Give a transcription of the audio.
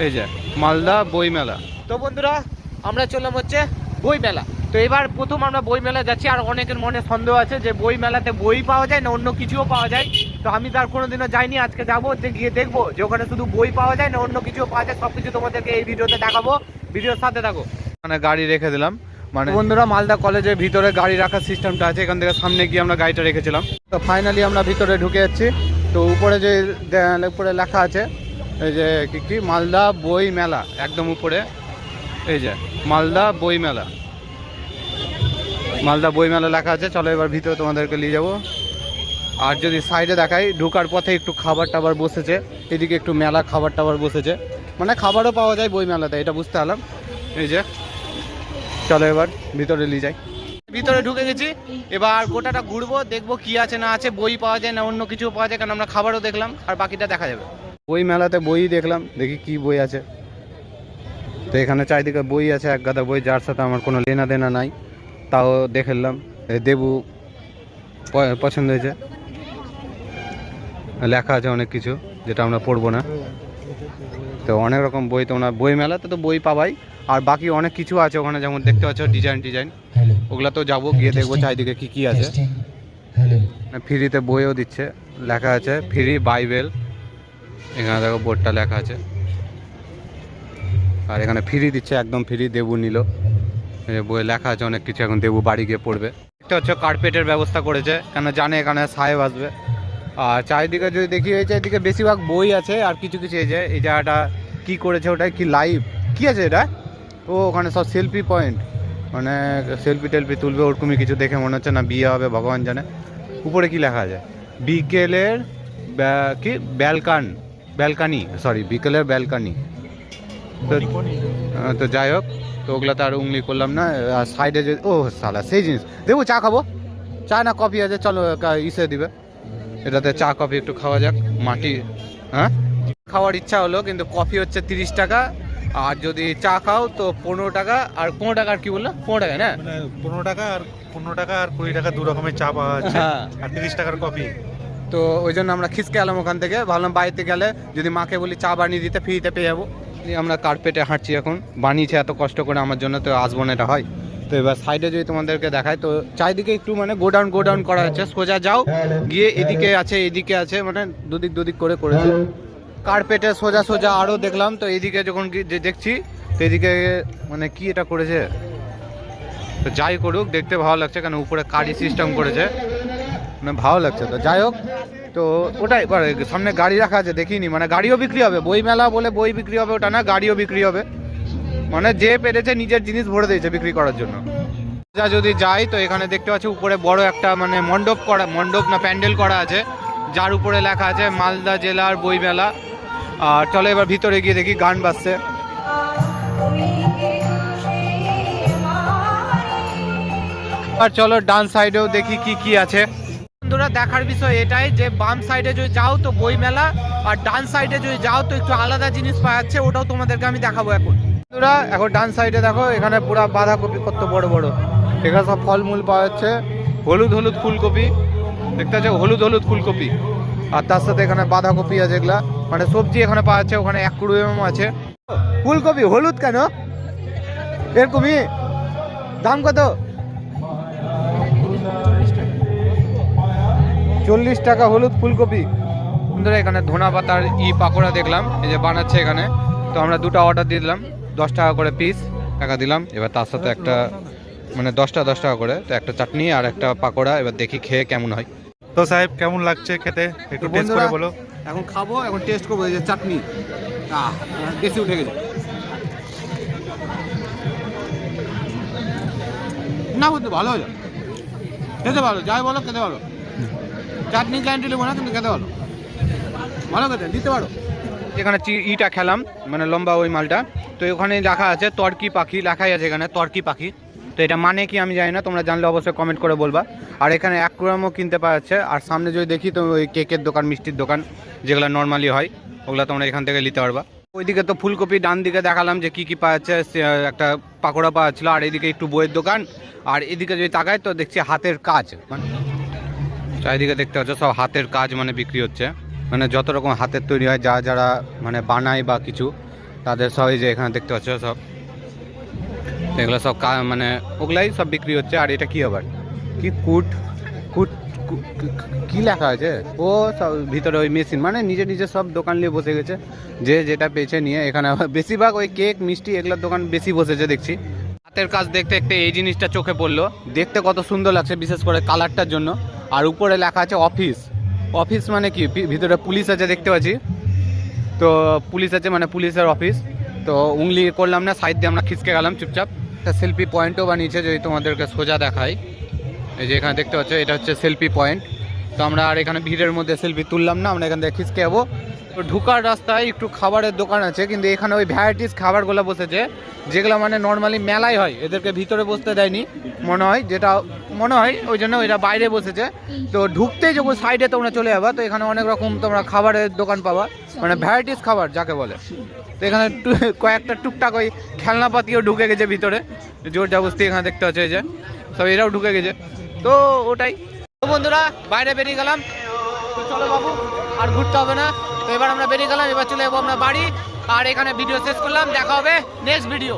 এই যে মালদা বই মেলা। তো বন্ধুরা আমরা চললাম হচ্ছে বই মেলা। তো এবার প্রথম আমরা বই মেলা যাচ্ছি আর অনেকের মনে সন্দেহ আছে যে বই মেলাতে বই পাওয়া যায় না অন্য কিছুও পাওয়া যায়। তো আমি তার কোনোদিনও যাইনি আজকে যাব যে গিয়ে দেখব যে ওখানে শুধু বই পাওয়া যায় না অন্য কিছুও পাওয়া যায় সবকিছু তোমাদেরকে এই ভিডিওতে দেখাবো। ভিডিওর সাথে থাকো। মানে গাড়ি রেখে দিলাম মানে বন্ধুরা মালদা কলেজের ভিতরে গাড়ি রাখার সিস্টেমটা আছে এখান থেকে সামনে গিয়ে আমরা গাড়িটা রেখেছিলাম। তো ফাইনালি আমরা ভিতরে ঢুকে যাচ্ছি। তো উপরে যে উপরে লেখা আছে এই যে কি কি? মালদা বই মেলা, একদম উপরে। এই যে, মালদা বই মেলা। মালদা বই মেলা লেখা আছে, চলো এবার ভিতরে তোমাদেরকে নিয়ে যাব। আর যদি সাইডে দেখাই, ঢোকার পথে একটু খাবার টাবার বসেছে, এদিকে একটু মেলা খাবার টাবার বসেছে। মানে খাবারও পাওয়া যায় বই মেলাতে, এটা বুঝতে পারলাম। এই যে, চলো এবার ভিতরে নিয়ে যাই। ভিতরে ঢুকে গেছি, এবার গোটাটা ঘুরবো, দেখব কি আছে না আছে, বই পাওয়া যায় না অন্য কিছু পাওয়া যায়, কারণ আমরা খাবারও দেখলাম, আর বাকিটা দেখা যাবে। বই মেলাতে বই দেখলাম দেখি কি বই আছে। তো এখানে চারিদিকে বই আছে এক গাদা বই যার সাথে আমার কোনো লেনা দেনা নাই তাও দেখলাম দেবু পছন্দ হয়েছে। লেখা আছে অনেক কিছু যেটা আমরা পড়ব না। তো অনেক রকম বই তোমরা বই মেলাতে তো বই পাবাই আর বাকি অনেক কিছু আছে ওখানে যেমন দেখতে পাচ্ছ ডিজাইন ডিজাইন ওগুলা তো যাব গিয়ে দেখব চারিদিকে কি কি আছে। ফ্রিতে বইও দিচ্ছে লেখা আছে ফ্রি বাইবেল। এখানে দেখো বোর্ডটা লেখা আছে। আর এখানে ফ্রি দিচ্ছে, একদম ফ্রি দেবু নিল। বইয়ে লেখা আছে অনেক কিছু, এখন দেবু বাড়ি গিয়ে পড়বে। একটা হচ্ছে কার্পেটের ব্যবস্থা করেছে, কেন জানে এখানে সাহেব আসবে। আর চারিদিকে যদি দেখি, এই চারিদিকে বেশিরভাগ বই আছে, আর কিছু কিছু এই যে, এই জায়গাটা কি করেছে ওটা কি লাইভ কি আছে এটা? ও, ওখানে সব সেলফি পয়েন্ট মানে সেলফি টেলফি তুলবে, ওরকমই কিছু দেখে মনে হচ্ছে না বিয়ে হবে, ভগবান জানে। উপরে কি লেখা আছে? বিকেলের কি? ব্যালকান। ব্যালকানি সরি বিকেলের ব্যালকানি। তো তো যাই হোক তো ওগুলো তো আর উংলি করলাম না আর সাইডে যে ও সালা সেই জিনিস। দেবো চা খাব? চা না কফি আছে চলো ইসে দিবে। এটাতে চা কফি একটু খাওয়া যাক মাটি হ্যাঁ? খাওয়ার ইচ্ছা হলো কিন্তু কফি হচ্ছে তিরিশ টাকা আর যদি চা খাও তো পনেরো টাকা আর পনেরো টাকা আর কি বলল? পনেরো টাকা না? মানে পনেরো টাকা আর পনেরো টাকা আর কুড়ি টাকা দু রকমের চা পাওয়া যাচ্ছে। হ্যাঁ। আর তিরিশ টাকার কফি। তো ওই জন্য আমরা খিসকে এলাম ওখান থেকে। ভাবলাম বাড়িতে গেলে যদি মাকে বলি চা বানিয়ে দিতে, ফ্রিতে পেয়ে যাব। আমরা কার্পেটে হাঁটছি এখন। বানিয়েছে এত কষ্ট করে আমার জন্য, তো আসব না এটা হয়। তো এবার সাইডে যদি তোমাদেরকে দেখায় তো চারিদিকে একটু মানে গোডাউন গোডাউন করা আছে সোজা যাও, গিয়ে এদিকে আছে এদিকে আছে মানে দুদিক দুদিক করে করেছে। কার্পেটে সোজা সোজা আরও দেখলাম, তো এদিকে যখন দেখছি, তো এদিকে মানে কি এটা করেছে? তো যাই করুক, দেখতে ভালো লাগছে, কেন উপরে কারি সিস্টেম করেছে। মানে ভালো লাগছে তো। যাই হোক, তো ওটাই সামনে গাড়ি রাখা আছে, দেখিনি। মানে গাড়িও বিক্রি হবে বই মেলা বলে বই বিক্রি হবে, ওটা না, গাড়িও বিক্রি হবে। মানে যে পেরেছে নিজের জিনিস ভরে দিয়েছে বিক্রি করার জন্য। যা যদি যাই, তো এখানে দেখতে পাচ্ছি উপরে বড় একটা মানে মণ্ডপ করা, মণ্ডপ না, প্যান্ডেল করা আছে। যার উপরে লেখা আছে, মালদা জেলার বই মেলা আর চলো এবার ভিতরে গিয়ে দেখি, গান বাজছে। আর চলো ডান সাইডেও দেখি কি কি আছে। বন্ধুরা, দেখার বিষয় এটাই যে বাম সাইডে যদি যাও তো বই মেলা আর ডান সাইডে যদি যাও তো একটু আলাদা জিনিস পাওয়া যাচ্ছে, ওটাও তোমাদেরকে আমি দেখাবো এখন। বন্ধুরা, এখন ডান সাইডে দেখো, এখানে পুরো বাঁধাকপি কত বড় বড়। এখানে সব ফলমূল পাওয়া যাচ্ছে। হলুদ হলুদ ফুলকপি। দেখতে পাচ্ছ, হলুদ হলুদ ফুলকপি। আর তার সাথে এখানে বাঁধাকপি আছে এগুলা। মানে সবজি এখানে পাওয়া যাচ্ছে, ওখানে এক কুড়ি এম আছে। ফুলকপি, হলুদ কেন? এরকমই। দাম কত? চল্লিশ টাকা হলুদ ফুলকপি। বন্ধুরা এখানে ধনা পাতার ই পাকোড়া দেখলাম এই যে বানাচ্ছে এখানে। তো আমরা দুটো অর্ডার দিয়ে দিলাম দশ টাকা করে পিস টাকা দিলাম। এবার তার সাথে একটা মানে দশটা দশ টাকা করে। তো একটা চাটনি আর একটা পাকোড়া এবার দেখি খেয়ে কেমন হয়। তো সাহেব কেমন লাগছে খেতে? একটু টেস্ট করে বলো। এখন খাব এখন টেস্ট করব এই যে চাটনি। বেশি উঠে গেছে। না বলতে ভালো খেতে ভালো যাই বলো খেতে ভালো। চাটনি গ্যারান্টি নেব না কিন্তু খেতে ভালো ভালো খেতে দিতে পারো। এখানে চি- ইটা খেলাম মানে লম্বা ওই মালটা। তো ওখানে লেখা আছে, তর্কি পাখি, লেখাই আছে এখানে, তর্কি পাখি। তো এটা মানে কি আমি জানি না, তোমরা জানলে অবশ্যই কমেন্ট করে বলবা। আর এখানে এক গ্রামও কিনতে পাওয়া যাচ্ছে আর সামনে যদি দেখি তো ওই কেকের দোকান, মিষ্টির দোকান, যেগুলো নর্মালি হয়, ওগুলো তোমরা এখান থেকে নিতে পারবা। ওইদিকে তো ফুলকপি ডান দিকে দেখালাম যে কি কি পাওয়া যাচ্ছে একটা পাকোড়া পাওয়া ছিল আর এদিকে একটু বইয়ের দোকান, আর এদিকে যদি তাকায় তো দেখছি হাতের কাজ মানে চারিদিকে দেখতে পাচ্ছ, সব হাতের কাজ মানে বিক্রি হচ্ছে। মানে যত রকম হাতের তৈরি হয়, যা যারা মানে বানায় বা কিছু, তাদের সব যে এখানে দেখতে পাচ্ছ সব। এগুলো সব মানে ওগুলাই সব বিক্রি হচ্ছে। আর এটা কি আবার? কি কুট কুট, কু- লেখা আছে? ও সব ভিতরে ওই মেশিন মানে নিজে নিজে সব দোকান নিয়ে বসে গেছে। যে যেটা পেয়েছে নিয়ে, এখানে বেশিরভাগ ওই কেক, মিষ্টি এগুলোর দোকান বেশি বসেছে দেখছি। হাতের কাজ দেখতে দেখতে এই জিনিসটা চোখে পড়ল। দেখতে কত সুন্দর লাগছে, বিশেষ করে কালারটার জন্য। আর উপরে লেখা আছে অফিস। অফিস মানে কি? ভিতরে পুলিশ আছে দেখতে পাচ্ছি। তো পুলিশ আছে মানে পুলিশের অফিস। তো উংলি করলাম না, সাইড দিয়ে আমরা খিচকে গেলাম চুপচাপ। একটা সেলফি পয়েন্টও বানিয়েছে যদি তোমাদেরকে সোজা দেখায় এই যে এখানে দেখতে পাচ্ছ, এটা হচ্ছে সেলফি পয়েন্ট। তো আমরা আর এখানে ভিড়ের মধ্যে সেলফি তুললাম না, আমরা এখান থেকে খিচকে যাব। তো ঢুকার রাস্তায় একটু খাবারের দোকান আছে, কিন্তু এখানে ওই ভ্যারাইটিস খাবারগুলো বসেছে, যেগুলো মানে নর্মালি মেলায় হয়, এদেরকে ভিতরে বসতে দেয়নি, মনে হয় যেটা, মনে হয় ওই জন্য ওইটা বাইরে বসেছে। তো ঢুকতেই যখন সাইডে তোমরা চলে যাবা, তো এখানে অনেক রকম তোমরা খাবারের দোকান পাবা মানে ভ্যারাইটিস খাবার যাকে বলে। তো এখানে কয়েকটা টুকটাক ওই খেলনাপাতিও ঢুকে গেছে ভিতরে জোর জাবস্তি এখানে দেখতে হচ্ছে এই যে, সব এরাও ঢুকে গেছে। তো ওটাই। বন্ধুরা, বাইরে বেরিয়ে গেলাম। চলো বাবু, আর ঘুরতে হবে না। তো এবার আমরা বেরিয়ে গেলাম, এবার চলে যাব আমরা বাড়ি। আর এখানে ভিডিও শেষ করলাম, দেখা হবে নেক্সট ভিডিও